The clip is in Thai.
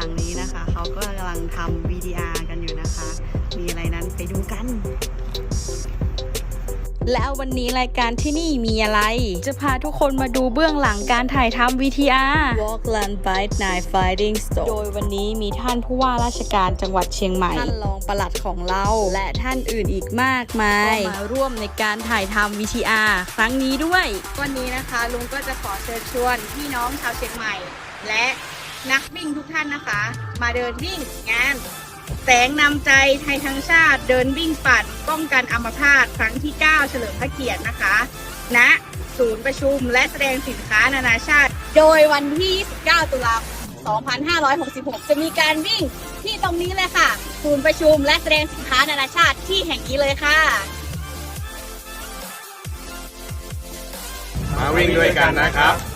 หลังนี้นะคะ เขาก็กำลังทำ VTR กันอยู่นะคะ มีอะไรนั้นไปดูกัน แล้ววันนี้รายการที่นี่มีอะไร จะพาทุกคนมาดูเบื้องหลังการถ่ายทำ VTR Walk Run Bite Night Fighting Store โดยวันนี้มีท่านผู้ว่าราชการจังหวัดเชียงใหม่ ท่านรองปลัดของเรา และท่านอื่นอีกมากมายก็มาร่วมในการถ่ายทำ VTR ครั้งนี้ด้วย วันนี้นะคะลุงก็จะขอเชิญชวนพี่น้องชาวเชียงใหม่ และ นักวิ่งทุกท่านนะคะ มาเดินวิ่งงาน แสงนำใจไทยทั้งชาติเดินวิ่งปัดป้องกันอัมพาตครั้งที่ 9 เฉลิมพระเกียรตินะคะณศูนย์ประชุมและแสดงสินค้านานาชาติ โดยวันที่ 29 ตุลาคม 2566 จะมีการวิ่งที่ตรงนี้เลยค่ะ ศูนย์ประชุมและแสดงสินค้านานาชาติที่แห่งนี้เลยค่ะ มาวิ่งด้วยกันนะครับ